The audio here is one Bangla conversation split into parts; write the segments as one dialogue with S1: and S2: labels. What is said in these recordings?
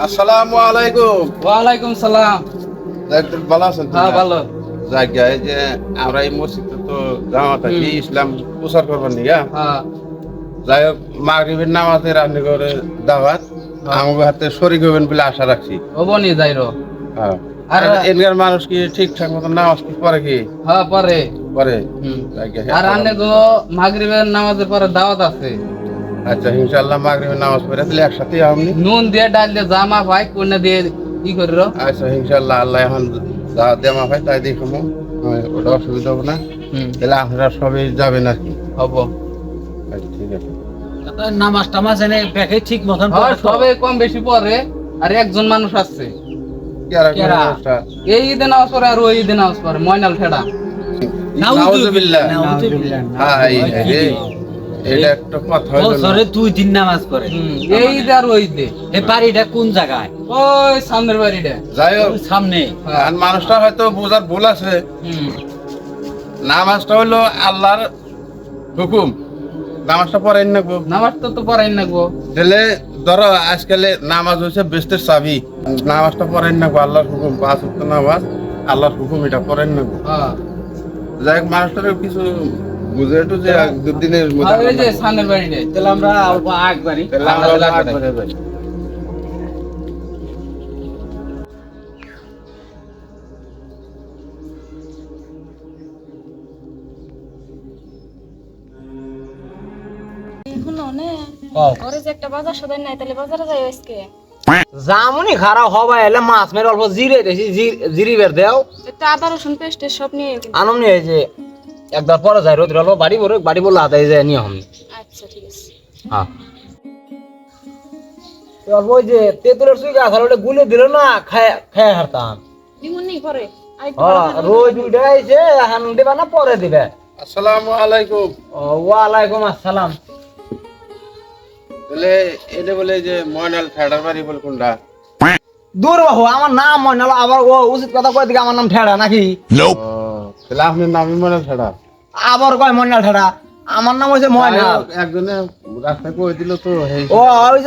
S1: আসসালামু আলাইকুম।
S2: ওয়ালাইকুম সালাম।
S1: একদম ভালো আছেন
S2: হ্যাঁ ভালো।
S1: জায়গা যে আমরা এই মসজিদে তো জামাত আছি ইসলাম প্রচার করবার নিগা
S2: হ্যাঁ?
S1: যাই হোক মাগরিবের নামাজের আপনি করে দাওয়াত আমাকে হাতে শরীর হবেন বলে আশা রাখছি।
S2: হবনি যাইরো।
S1: হ্যাঁ।
S2: আর-
S1: মানুষ কি ঠিকঠাক মতো নামাজ কি পড়ে কি?
S2: হ্যাঁ পরে
S1: পরে
S2: আর গো মাগরিবের নামাজের পরে দাওয়াত আছে।
S1: আচ্ছা ইনশাআল্লাহ মাগরিবের নামাজ পড়ে তাহলে একসাথে আমনি
S2: নুন দিয়ে ডাল দিয়ে জামা ভাই কোনে দিয়ে ই করিল
S1: আচ্ছা ইনশাআল্লাহ আল্লাহ এখন যা দেমা ভাই তাই দেখো ওটা অসুবিধা হবে না। তাহলে আপনারা সবাই যাবেন আর কি।
S2: হব।
S1: আচ্ছা ঠিক আছে।
S3: নামাজ টামাজ এনে ব্যাগে ঠিক মতন
S2: হ্যাঁ সবে কম বেশি পরে আর একজন মানুষ আসছে।
S1: কেরা
S3: কেরা?
S1: মানুষটা?
S2: এই ঈদে নামাজ পড়ে আর ওই ঈদে নামাজ পড়ে ময়নাল ঠেড়া
S1: নাউজুবিল্লাহ। হ্যাঁ, এই এটা একটা কথা
S3: বছরে দুই দিন নামাজ পড়ে।
S2: এই আর ওই ঈদে
S3: এই বাড়িটা কোন জায়গায়?
S2: ওই সামনের বাড়িটা।
S1: যাই হোক।
S3: সামনে।
S1: আর মানুষটা হয়তো বোঝার ভুল আছে। নামাজটা হইল আল্লাহর হুকুম। নামাজটা পড়েন না গো।
S2: নামাজ তো তো পড়াই না
S1: তাহলে ধরো আজকালে নামাজ হচ্ছে বেস্টের চাবি। নামাজটা পড়েন না গো আল্লাহর হুকুম। পাঁচ নামাজ আল্লাহর হুকুম এটা পড়েন না গো।
S2: হ্যাঁ।
S1: যাই হোক মানুষটার কিছু একটু যে দুদিনের মধ্যে
S2: ওই যে
S3: তাহলে আমরা অল্প
S1: তাহলে আমরা আগ
S4: নাই তাহলে বাজারে যাই আজকে।
S3: জামুনি খারাপ হবা এলে মাছ মেরে অল্প জিরে দেখি জিরি বের দেও।
S4: একটা আদা রসুন পেস্ট সব নিয়ে কিন্তু।
S3: আনম নিয়ে যে। একবার পরে যায় রোদ অল্প বাড়ি বড় বাড়ি বললে আদায় যায় নিয়ে হম
S4: আচ্ছা ঠিক আছে।
S3: হ্যাঁ। অল্প ওই যে তেঁতুলের সুই গাছ আর ওটা গুলে দিল না খায় খায় হারতাম।
S4: দিমুন নি ঘরে আরেকটু
S3: হ্যাঁ। রোজ উঠে আইছে এখন দিবা না পরে দিবে।
S1: আসসালামু আলাইকুম।
S3: ওয়ালাইকুম আসসালাম।
S1: তাহলে এটা বলে যে ময়নাল ঠেডার বাড়ি বলে কোনটা?
S3: দূর বাবু আমার নাম মনে হলো আবার ও উচিত কথা কয় দিকে আমার নাম ঠেড়া নাকি?
S1: ও, তাহলে আপনার নামই ঠেডা
S3: আবার কয় ঠেড়া আমার নাম হয়েছে
S1: একজনে কই দিল তো
S3: ও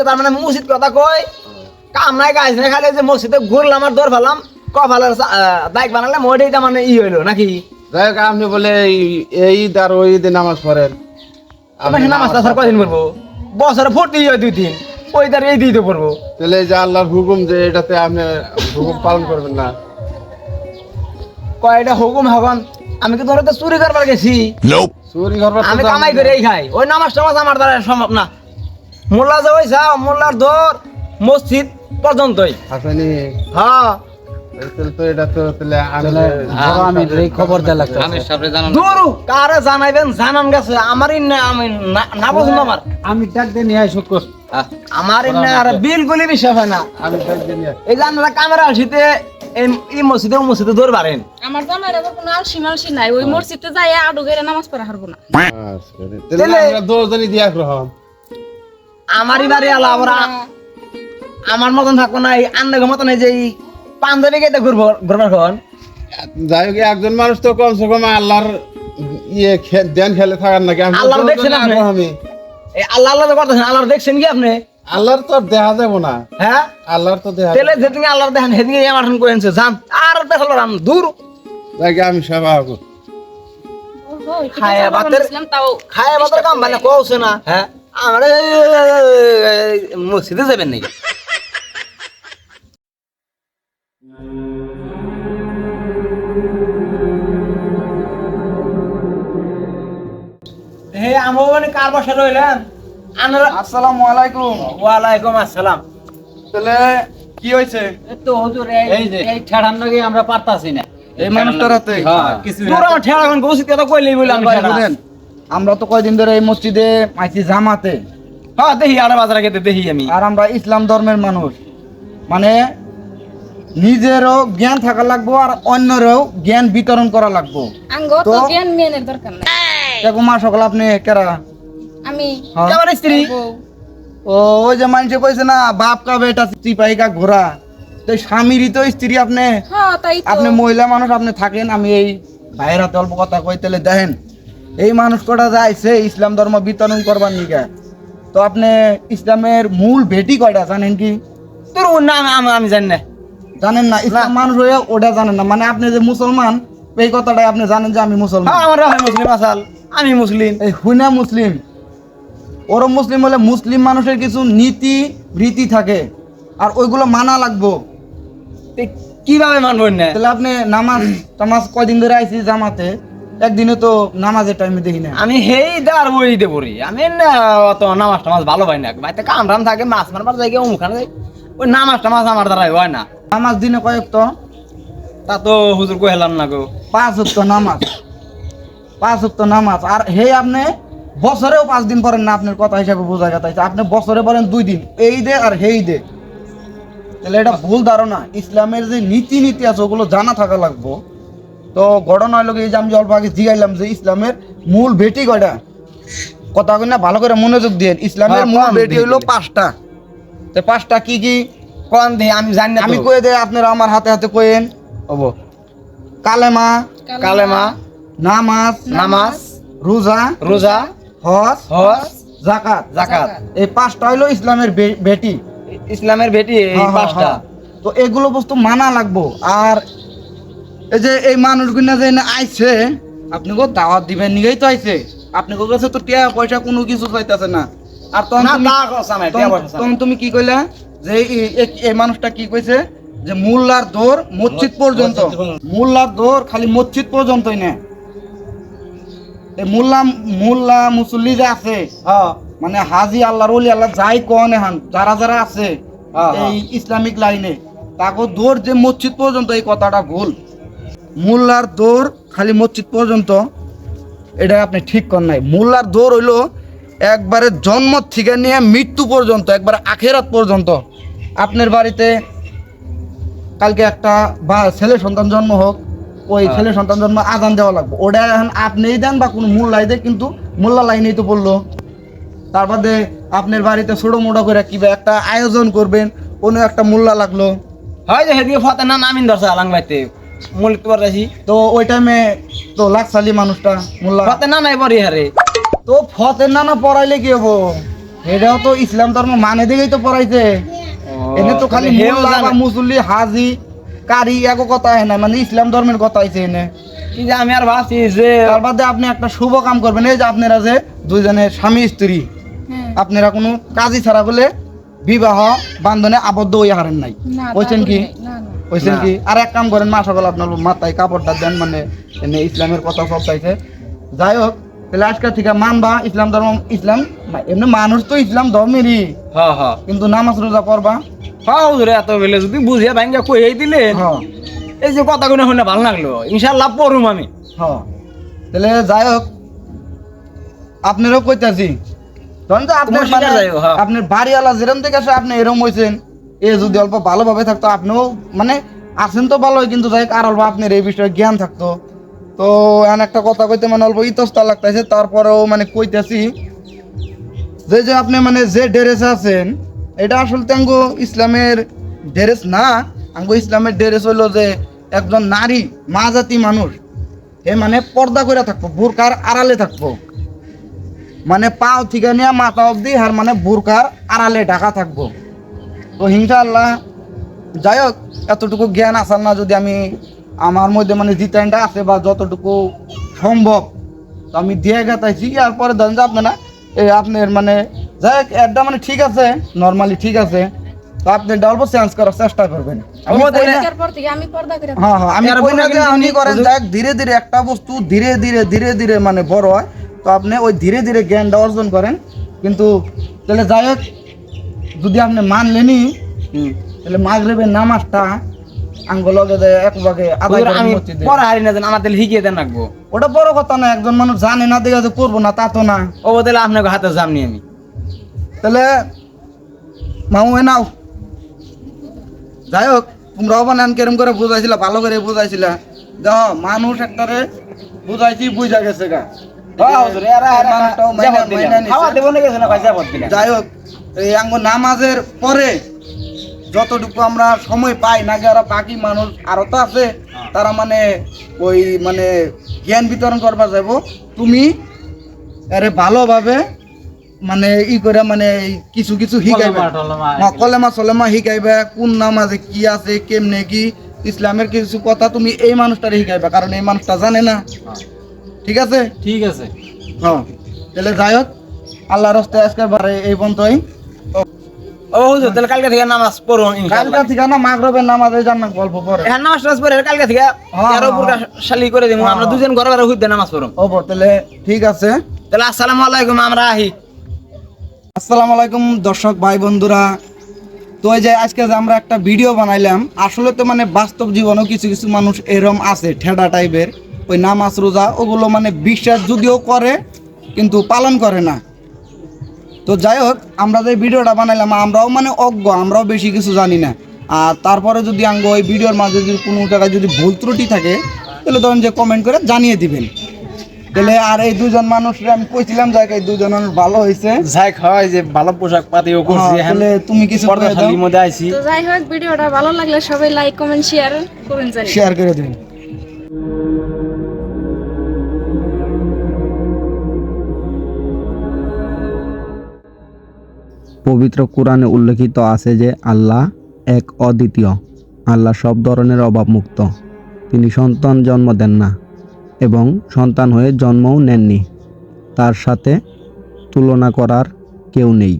S3: তার মানে কথা গাছ নাই খালি যে মসজিদে ঘুরলাম আর দৌড় ফেলাম। বাইক তার মানে ই হইল নাকি?
S1: যাই হোক আপনি বলে এই- ঈদ আর ওই ঈদে নামাজ পড়েন।
S3: আমি নামাজ কদিন করব বছরে ফুর্তি হয় দুই দিন। ওই তার এই দিতে পড়ব।
S1: তাহলে যে আল্লাহর হুকুম যে এটাতে আপনি হুকুম পালন করবেন না।
S3: কয়টা হুকুম হগন আমি কি ধরে তো চুরি করবার গেছি?
S1: চুরি করবার
S3: আমি কামাই। করেই খাই। ওই নামাজ টামাজ আমার দ্বারা সম্ভব না। মোল্লা যে ওই যাও মোল্লার ধর মসজিদ পর্যন্তই। হ্যাঁ।
S1: এটা তো তাহলে আমি
S3: আমি এই খবর দেওয়া লাগতো
S2: কানের সামনে জানান।
S3: দূরু কারে জানাইবেন? জানান গেছে। আমারই না আমি না- না পছন্দ আমার।
S5: আমি ডাক দিয়ে নিয়ে আইসো
S3: আমার না আর বিশ্বাস হয় না।
S1: আমি
S3: এই যে আসিতে এই মসজিদে ও মসজিদে দৌড় পারেন
S4: আমার জামাইয়ের আবার কোনো আলসি মালসি নাই। ওই মসজিদে যাই আডু নামাজ পড়া হারবো না।
S1: তাহলে আমরা দিয়া
S3: আমারই বাড়ি আলা আবার আ- আমার মতন থাকব না এই আন্নাগের মতন এই যে এই পাঞ্জাবি গেতে ঘুরবো ঘুরবার খন।
S1: যাই হোক একজন মানুষ তো কমসে কম আল্লাহর ইয়ে ধ্যান খেলে থাকার নাকি। দুজনে
S3: দেখছেন আপনি? এই আল্লাহ আল্লাহ করতেছেন আল্লাহর দেখছেন কি আপনি?
S1: আল্লাহর তো দেখা যাব না।
S3: হ্যাঁ?
S1: আল্লাহর তো দেখা
S3: তেলে যেদিন আল্লাহর দেখেন সেদিকে আমার ঠান করেছে যান আর পেছাল রাম দূর।
S1: যাই আমি সেবা হব
S4: ওহো, একটু
S3: খায়া ভাতের-
S4: ছিলাম, তাও
S3: খায় আমাদের কাম মানে কৌছে না। হ্যাঁ। আমরা মসজিদে যাবেন নাকি? হে আমো মানে কার বসে আনার
S5: আসসালামু আলাইকুম।
S3: ওয়ালাইকুম আসসালাম।
S5: তাহলে কি হয়েছে?
S3: তো হুজুর
S5: এই যে।
S3: এই ঠেড়ার নাকি আমরা পারতাছি না।
S5: এই মানুষটার হাতে?
S3: কিছু দূর ঠেড়া কোন উচিত কথা কইলেই বললাম
S5: ভাই, আমরা তো কয়দিন ধরে এই মসজিদে আইছি জামাতে।
S3: হ্যাঁ দেখি আর বাজারে গেতে দেখি আমি।
S5: আর আমরা ইসলাম ধর্মের মানুষ। মানে নিজেরও জ্ঞান থাকা লাগবো আর অন্যেরও জ্ঞান বিতরণ করা লাগবো।
S4: আঙ্গ তো
S5: তো-
S4: জ্ঞান মেনের দরকার নাই।
S5: দেখো মা সকল আপনি কেরা?
S4: আমি।
S5: হ্যাঁ?
S3: আমার স্ত্রী?
S5: ও ওই যে মানুষে কইছে না বাপ কা বেটা চিপাই কা ঘোড়া তো স্বামীরই তো স্ত্রী আপনি।
S4: হ্যাঁ
S5: আপনি মহিলা মানুষ আপনি থাকেন আমি এই ভাইয়ের হাতে অল্প কথা কই তাহলে দেখেন এই মানুষ কটা যাইছে ইসলাম ধর্ম বিতরণ করবার নিকা। তো আপনি ইসলামের মূল ভেটি কয়টা জানেন কি?
S3: তোর আমি- আমি জানি না।
S5: জানেন না ইসলাম মানুষ হয়ে ওটা জানেন না। মানে আপনি যে মুসলমান এই কথাটাই আপনি জানেন যে আমি মুসলমান।
S3: হ্যাঁ আমার মুসলিম আসাল। আমি মুসলিম।
S5: এই হুইনা মুসলিম। ওরম মুসলিম হলে মুসলিম মানুষের কিছু নীতি রীতি থাকে। আর ওইগুলো মানা লাগবো।
S3: কীভাবে মানবো না
S5: তাহলে আপনি নামাজ টামাজ কয়দিন ধরে আইছি জামাতে একদিনে তো নামাজের টাইমে দেখি না
S3: আমি হেই দার বই দিতে পড়ি। আমি না অত নামাজ টামাজ ভালো পাই না। বাড়িতে কাম টাম থাকে মাছ মারবার যাই ওখানে যাই ওই নামাজ টামাজ আমার দ্বারা হয় না।
S5: নামাজ দিনে কয়েক তো।
S3: তা তো হুজুর কহেলাম না গো।
S5: পাঁচ হপ্ত নামাজ। পাঁচ হপ্ত নামাজ। আর হে আপনি বছরেও পাঁচ দিন পড়েন না আপনার কথা হিসাবে বোঝা গেছে আপনি বছরে পড়েন দুই দিন এই দে আর হেই দে। তাহলে এটা ভুল ধারণা। ইসলামের যে নীতি নীতি আছে ওগুলো জানা থাকা লাগবো। তো ঘটনা হলো কি এই যে আমি অল্প আগে জিগাইলাম যে ইসলামের মূল ভেটি কয়টা? কথা কই না ভালো করে মনোযোগ দিয়ে। ইসলামের
S3: হ্যাঁ,
S5: মূল ভেটি
S3: হলো
S5: পাঁচটা। তো পাঁচটা কি কি?
S3: কোন দিয়ে আমি জানি
S5: আমি
S3: আমি
S5: কয়ে দেয় আপনারা আমার হাতে হাতে কয়েন
S3: হব।
S5: কালেমা।
S3: কালেমা।
S5: নামাজ।
S3: নামাজ।
S5: রোজা।
S3: রোজা।
S5: হজ
S3: হজ
S5: জাকাত।
S3: জাকাত।
S5: এই পাঁচটা হইল ইসলামের বেটি
S3: ইসলামের বেটি এই
S5: হ্যাঁ, হ্যাঁ,
S3: পাঁচটা।
S5: হ্যাঁ। তো এগুলো বস্তু মানা লাগবো। আর এই যে এই মানুষগুলো যে আইছে আপনি দাওয়াত দিবেন নিগেই তো আইছে। আপনি কাছে তো টিয়া পয়সা কোনো কিছু চাইতেছে না। আর তখন
S3: না
S5: তুমি- কি কইলা? যে এই- মানুষটা কি কইছে? যে মোল্লার দৌড় মসজিদ পর্যন্ত। মোল্লার দৌড় খালি মসজিদ পর্যন্তই না। মোল্লা মোল্লা মুসল্লি যে আছে মানে হাজি আল্লাহর ওলি আল্লাহ যাই কন এহান যারা যারা আছে এই ইসলামিক লাইনে তাকে দৌড় যে মসজিদ পর্যন্ত এই কথাটা ভুল। মোল্লার দৌড় খালি মসজিদ পর্যন্ত এটা আপনি ঠিক কর নাই। মোল্লার দৌড় হইল একবারে জন্ম থেকে নিয়ে মৃত্যু পর্যন্ত একবারে আখেরাত পর্যন্ত। আপনার বাড়িতে কালকে একটা বা ছেলে সন্তান জন্ম হোক ওই
S3: হ্যাঁ।
S5: ছেলে সন্তান জন্ম আজান দেওয়া লাগবে। ওটা এখন আপনিই দেন বা কোনো মোল্লাই দেয় কিন্তু মোল্লা লাইনেই তো বলল তার বাদে আপনার বাড়িতে ছোটো মোটো করে কিবা একটা আয়োজন করবেন কোনো একটা মোল্লা লাগল।
S3: হয় যে হেদিকে ফতে না নামিন ধরছে আলাং বাইতে মলিক তো পারছি
S5: তো ওই টাইমে তো লাকসালি মানুষটা মোল্লা
S3: ফতে না নাই পরি হারে।
S5: তো ফতে না না পড়াইলে কি হব? এটাও তো ইসলাম ধর্ম মানে দেখেই তো পড়াইছে। এনে তো খালি মোল্লা বা মুসল্লি হাজি কারি একো কথা হয় না মানে ইসলাম ধর্মের কথা আইছে এনে
S3: কি যে আমি আর ভাবছি যে
S5: তার বাদে আপনি একটা শুভ কাম করবেন এই যে আপনারা যে দুইজনের স্বামী স্ত্রী। আপনারা কোনো কাজই ছাড়া বলে বিবাহ বান্ধনে আবদ্ধ হয়ে হারেন নাই
S4: না, তা
S5: হয়েছেন কি
S4: করি নাই। না, না।
S5: হয়েছেন
S3: না।
S5: কি আর এক কাম করেন মা সকাল আপনার মাথায় কাপড়টা দেন মানে এনে ইসলামের কথা সব চাইছে যাই হোক তাহলে আজকের থেকে মানবা ইসলাম ধর্ম ইসলাম এমনি মানুষ তো ইসলাম ধর্মেরই
S3: হ্যাঁ হ্যাঁ
S5: কিন্তু নামাজ রোজা করবা
S3: হ্যাঁ হুজুরে এত বেলে যদি বুঝিয়ে ভাঙ্গা কই দিলেন
S5: হ্যাঁ।
S3: এই যে কথা শুনে শুনে ভালো লাগল। ইনশাল্লাহ পড়ুম আমি।
S5: হ্যাঁ। তাহলে যাই হোক আপনারও কইতাছি। ধরেন যে আপনার
S3: হ্যাঁ।
S5: আপনার বাড়িওয়ালা যেরকম থেকে আসে আপনি এরকম হয়েছেন এ যদি অল্প ভালোভাবে থাকতো আপনিও মানে আছেন তো ভালোই কিন্তু যাই আর অল্প আপনার এই বিষয়ে জ্ঞান থাকতো। তো এমন একটা কথা কইতে মানে অল্প ইতস্তা লাগতেছে তারপরেও মানে কইতাছি যে যে আপনি মানে যে ড্রেসে আছেন এটা আসলে তো আঙ্গো ইসলামের ড্রেস না, আঙ্গো ইসলামের ড্রেস হইল যে একজন নারী মা জাতি মানুষ এ মানে পর্দা করে থাকব, বোরকার আড়ালে থাকব। মানে পাও থেকে নিয়ে মাথা অবধি আর মানে বোরকার আড়ালে ঢাকা থাকব। তো হিংসা আল্লাহ যাই হোক, এতটুকু জ্ঞান আসার না যদি আমি আমার মধ্যে মানে জিতানটা আছে বা যতটুকু সম্ভব, তো আমি দিয়ে গেতাইছি। আর পরে ধরেন যে আপনারা এই আপনার মানে যাই হোক এরটা মানে ঠিক আছে নর্মালি ঠিক আছে। তো আপনি এটা চেঞ্জ করার চেষ্টা করবেন। হ্যাঁ হ্যাঁ আমি আপনি করেন যাক ধীরে ধীরে একটা বস্তু ধীরে ধীরে ধীরে ধীরে মানে বড় হয়। তো আপনি ওই ধীরে ধীরে জ্ঞানটা অর্জন করেন। কিন্তু তাহলে যাই হোক যদি আপনি মানলেনই তাহলে মাগরিবের নামাজটা ওটা বড় কথা না একজন মানুষ জানে না দেখে যে করব না তা তো না।
S3: ও তাহলে আপনাকে হাতে জামনি আমি।
S5: তাহলে মামু এ নাও। যাই হোক তোমরাও বানান কেরম করে বুঝাইছিলা ভালো করে বুঝাইছিলা। দেখো মানুষ একটারে বুঝাইছি বুঝা গেছে গা।
S3: হ্যাঁ।
S5: যাই হোক এই আঙ্গ নামাজের পরে যতটুকু আমরা সময় পাই না যারা বাকি মানুষ আরও তো আছে তারা মানে ওই মানে জ্ঞান বিতরণ করবা যাব তুমি আরে ভালোভাবে মানে ই করে মানে কিছু কিছু শিখাইবে হ্যাঁ, কলেমা সলেমা শিখাইবে কোন নাম আছে কি আছে কেমনে কি ইসলামের কিছু কথা তুমি এই মানুষটারে শিখাইবে কারণ এই মানুষটা জানে না। ঠিক আছে?
S2: ঠিক আছে।
S5: হ্যাঁ। তাহলে যাই হোক আল্লাহর রাস্তায় আজকের বারে এই পর্যন্তই।
S3: ও হুজুর তাহলে কালকে থেকে নামাজ পড়ুন
S5: কালকা থেকে না মাগরবের নামাজে জান্নাত গল্প পরে
S3: হ্যাঁ নামাজ টামাজ পড়ে কালকে থেকে
S5: হ্যাঁ, হ্যাঁ,
S3: পুরকা শালি করে দিব আমরা দুজন ঘরে ঘরে হুইতে নামাজ পড়ুম।
S5: ওবো তাহলে ঠিক আছে।
S3: তাহলে আসসালামু আলাইকুম আমরা আহি।
S5: আসসালামু আলাইকুম দর্শক ভাই বন্ধুরা। তো এই যে আজকে যে আমরা একটা ভিডিও বানাইলাম, আসলে তো মানে বাস্তব জীবনেও কিছু কিছু মানুষ এরম আছে, ঠেডা টাইপের ওই নামাজ, রোজা, ওগুলো মানে বিশ্বাস যদিও করে, কিন্তু পালন করে না। তো যাই হোক, আমরা যে ভিডিওটা বানাইলাম, আমরাও মানে অজ্ঞ, আমরাও বেশি কিছু জানি না। আর তারপরে যদি আঙ্গ ওই ভিডিওর মাঝে যদি কোনো জায়গায় যদি ভুল ত্রুটি থাকে, তাহলে ধরেন যে কমেন্ট করে জানিয়ে দিবেন। তাহলে আর এই দুজন মানুষরা আমি কইছিলাম দুজন মানুষ ভালো হয়েছে
S6: যাই হয় যে ভালো পোশাক পাতিও করছি
S5: হ্যাঁ, তাহলে তুমি কিছু করে দাও।
S6: মধ্যে আইছি।
S4: তো যাই হোক ভিডিওটা ভালো লাগলে সবাই লাইক কমেন্ট শেয়ার করুন জানি।
S5: শেয়ার করে দিন।
S7: পবিত্র কোরআনে উল্লেখিত আছে যে আল্লাহ এক অদ্বিতীয়। আল্লাহ সব ধরনের অভাবমুক্ত। তিনি সন্তান জন্ম দেন না। এবং সন্তান হয়ে জন্মও নেননি। তার সাথে তুলনা করার কেউ নেই।